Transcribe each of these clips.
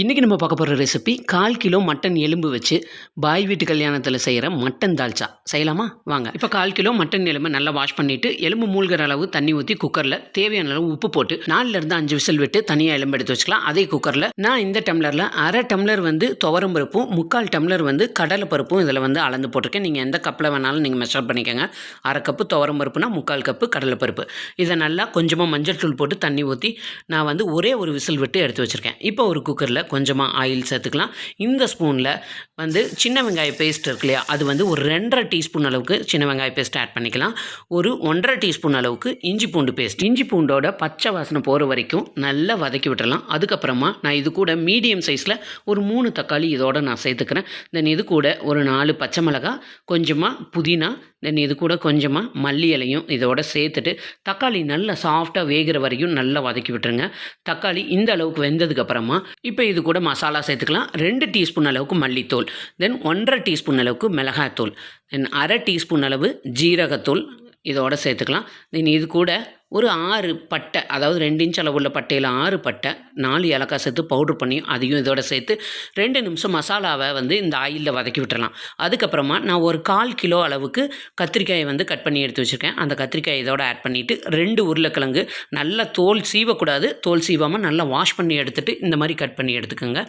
இன்றைக்கி நம்ம பார்க்க போகிற ரெசிபி கால் கிலோ மட்டன் எலும்பு வச்சு பாய் வீட்டு கல்யாணத்தில் செய்கிற மட்டன் தால்ச்சா. செய்யலாமா? வாங்க. இப்போ கால் கிலோ மட்டன் எலும்பு நல்லா வாஷ் பண்ணிவிட்டு எலும்பு மூழ்கிற அளவு தண்ணி ஊற்றி குக்கரில் தேவையான அளவு உப்பு போட்டு நாலுலேருந்து அஞ்சு விசில் விட்டு தனியாக எலும்பு எடுத்து வச்சுக்கலாம். அதே குக்கரில் நான் இந்த டம்ளரில் அரை டம்ளர் வந்து துவரம் பருப்பும் முக்கால் டம்ளர் வந்து கடலை பருப்பும் இதில் வந்து அளந்து போட்டிருக்கேன். நீங்கள் எந்த கப்பில் வேணாலும் நீங்கள் மெஷர் பண்ணிக்கோங்க. அரை கப்பு துவரம் பருப்புனா முக்கால் கப்பு கடலை பருப்பு. இதை நல்லா கொஞ்சமாக மஞ்சள் தூள் போட்டு தண்ணி ஊற்றி நான் வந்து ஒரே ஒரு விசில் விட்டு எடுத்து வச்சுருக்கேன். இப்போ ஒரு குக்கரில் கொஞ்சமாக ஆயில் சேர்த்துக்கலாம். இந்த ஸ்பூனில் வந்து சின்ன வெங்காய பேஸ்ட் இருக்கு இல்லையா? அது வந்து ஒரு ரெண்டரை டீஸ்பூன் அளவுக்கு சின்ன வெங்காய பேஸ்ட் ஆட் பண்ணிக்கலாம். ஒரு ஒன்றரை டீஸ்பூன் அளவுக்கு இஞ்சி பூண்டு பேஸ்ட் இஞ்சி பூண்டோட பச்சை வாசனை போகிற வரைக்கும் நல்லா வதக்கி விட்டுறலாம். அதுக்கப்புறமா நான் இது கூட மீடியம் சைஸில் ஒரு மூணு தக்காளி இதோட நான் சேர்த்துக்கிறேன். தென் இது கூட ஒரு நாலு பச்சை மிளகாய் கொஞ்சமாக புதினா தென் இது கூட கொஞ்சமாக மல்லி இலையும் இதோட சேர்த்துட்டு தக்காளி நல்லா சாஃப்டாக வேகிற வரைக்கும் நல்லா வதக்கி விட்டுருங்க. தக்காளி இந்த அளவுக்கு வெந்ததுக்கப்புறமா இப்போ இது கூட மசாலா சேர்த்துக்கலாம். ரெண்டு டீஸ்பூன் அளவுக்கு மல்லித்தூள். தென் ஒன்றரை டீஸ்பூன் அளவுக்கு மிளகாத்தூள் தென் அரை டீஸ்பூன் அளவு ஜீரகத்தூள். இதோட சேர்த்துக்கலாம். தென் இது கூட ஒரு ஆறு பட்டை அதாவது ரெண்டு இன்ச் அளவுள்ள பட்டையில் ஆறு பட்டை நாலு ஏலக்காய் சேர்த்து பவுட்ரு பண்ணி அதையும் இதோட சேர்த்து ரெண்டு நிமிஷம் மசாலாவை வந்து இந்த ஆயிலில் வதக்கி விட்டுறலாம். அதுக்கப்புறமா நான் ஒரு கால் கிலோ அளவுக்கு கத்திரிக்காயை வந்து கட் பண்ணி எடுத்து வச்சுருக்கேன். அந்த கத்திரிக்காய் இதோட ஆட் பண்ணிவிட்டு ரெண்டு உருளைக்கிழங்கு நல்லா தோல் சீவக்கூடாது. தோல் சீவாமல் நல்லா வாஷ் பண்ணி எடுத்துகிட்டு இந்த மாதிரி கட் பண்ணி எடுத்துக்கோங்க.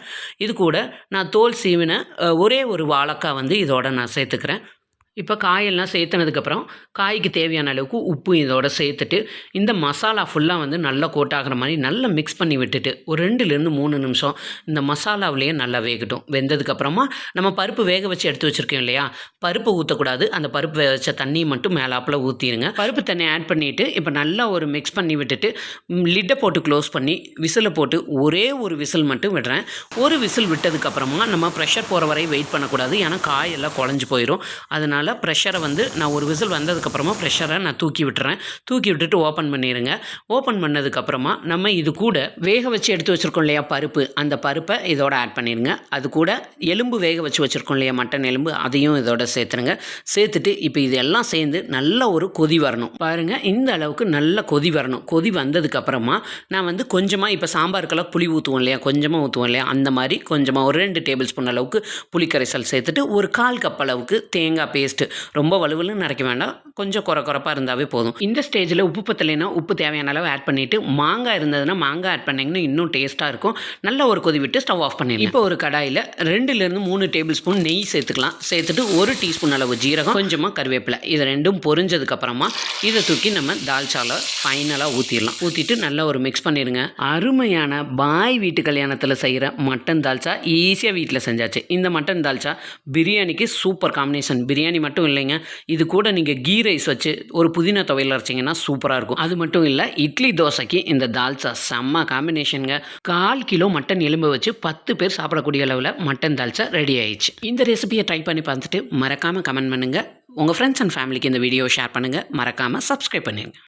இது கூட நான் தோல் சீவின ஒரே ஒரு வாழைக்காய் வந்து இதோட நான் சேர்த்துக்கிறேன். இப்போ காயெல்லாம் சேர்த்துனதுக்கப்புறம் காய்க்கு தேவையான அளவுக்கு உப்பு இதோட சேர்த்துட்டு இந்த மசாலா ஃபுல்லாக வந்து நல்லா கோட் ஆகிற மாதிரி நல்லா மிக்ஸ் பண்ணி விட்டுட்டு ஒரு ரெண்டுலேருந்து மூணு நிமிஷம் இந்த மசாலாவிலேயே நல்லா வேகட்டும். வெந்ததுக்கப்புறமா நம்ம பருப்பு வேக வச்சு எடுத்து வச்சுருக்கோம் இல்லையா? பருப்பு ஊற்றக்கூடாது அந்த பருப்பு வேக வச்ச தண்ணியை மட்டும் மேலாப்பில் ஊற்றிடுங்க பருப்பு தண்ணி ஆட் பண்ணிவிட்டு இப்போ நல்லா ஒரு மிக்ஸ் பண்ணி விட்டுட்டு லிட்டை போட்டு க்ளோஸ் பண்ணி விசிலை போட்டு ஒரே ஒரு விசில் மட்டும் விடுறேன். ஒரு விசில் விட்டதுக்கப்புறமா நம்ம ப்ரெஷர் போகிற வரை வெயிட் பண்ணக்கூடாது. ஏன்னா காயெல்லாம் குழஞ்சி போயிடும் அதனால் ப்ரெஷரை வந்து நான் ஒரு விசில் வந்ததுக்கப்புறமா ப்ரெஷரை நான் தூக்கி விட்டுறேன். தூக்கி விட்டுட்டு ஓப்பன் பண்ணிடுங்க ஓப்பன் பண்ணதுக்கப்புறமா நம்ம இது கூட வேக வச்சு எடுத்து வச்சுருக்கோம் இல்லையா பருப்பு? அந்த பருப்பை இதோட ஆட் பண்ணிடுங்க அது கூட எலும்பு வேக வச்சு வச்சுருக்கோம் இல்லையா மட்டன் எலும்பு? அதையும் இதோட சேர்த்துருங்க. சேர்த்துட்டு இப்போ இதெல்லாம் சேர்ந்து நல்ல ஒரு கொதி வரணும். பாருங்கள் இந்த அளவுக்கு நல்ல கொதி வரணும். கொதி வந்ததுக்கப்புறமா நான் வந்து கொஞ்சமாக இப்போ சாம்பாருக்கெல்லாம் புளி ஊற்றுவோம் இல்லையா கொஞ்சமாக ஊற்றுவோம் இல்லையா அந்த மாதிரி கொஞ்சமாக ஒரு ரெண்டு டேபிள் ஸ்பூன் அளவுக்கு புளிக்கரைசல் சேர்த்துட்டு ஒரு கால் கப் அளவுக்கு தேங்காய் பேஸ்ட்டு ரொம்ப வலுவலும் நரைக்க வேண்டாம். கொஞ்சம் குறை குறைப்பாக இருந்தாவே போதும். இந்த ஸ்டேஜில் உப்பு பத்தலைன்னா உப்பு தேவையான அளவு ஆட் பண்ணிவிட்டு மாங்காய் இருந்ததுன்னா மாங்காய் ஆட் பண்ணிங்கன்னா இன்னும் டேஸ்ட்டாக இருக்கும். நல்ல ஒரு கொதி விட்டு ஸ்டவ் ஆஃப் பண்ணிடலாம். இப்போ ஒரு கடாயில் ரெண்டுலேருந்து மூணு டேபிள் ஸ்பூன் நெய் சேர்த்துக்கலாம். சேர்த்துட்டு ஒரு டீஸ்பூன் அளவு ஜீரகம் கொஞ்சமாக கருவேப்பிலை. இது ரெண்டும் பொரிஞ்சதுக்கப்புறமா இதை தூக்கி நம்ம தால்ச்சாவில் ஃபைனலாக ஊற்றிடலாம் ஊற்றிட்டு நல்லா ஒரு மிக்ஸ் பண்ணிடுங்க. அருமையான பாய் வீட்டு கல்யாணத்தில் செய்கிற மட்டன் தால்ச்சா ஈஸியாக வீட்டில் செஞ்சாச்சு. இந்த மட்டன் தால்ச்சா பிரியாணிக்கு சூப்பர் காம்பினேஷன் பிரியாணி மட்டும் இல்லைங்க. இது கூட நீங்கள் கீ ரைஸ் வச்சு ஒரு புதினா துவையல் அரைச்சிங்கன்னா சூப்பராக இருக்கும். அது மட்டும் இல்லை இட்லி தோசைக்கு இந்த தால்ச்சா செம்ம காம்பினேஷனுங்க கால் கிலோ மட்டன் எலும்பு வச்சு பத்து பேர் சாப்பிடக்கூடிய அளவில் மட்டன் தால்ச்சா ரெடி ஆயிடுச்சு. இந்த ரெசிபியை ட்ரை பண்ணி பார்த்துட்டு மறக்காமல் கமெண்ட் பண்ணுங்கள் உங்கள் ஃப்ரெண்ட்ஸ் அண்ட் ஃபேமிலிக்கு இந்த வீடியோ ஷேர் பண்ணுங்கள் மறக்காமல் சப்ஸ்கிரைப் பண்ணிடுங்க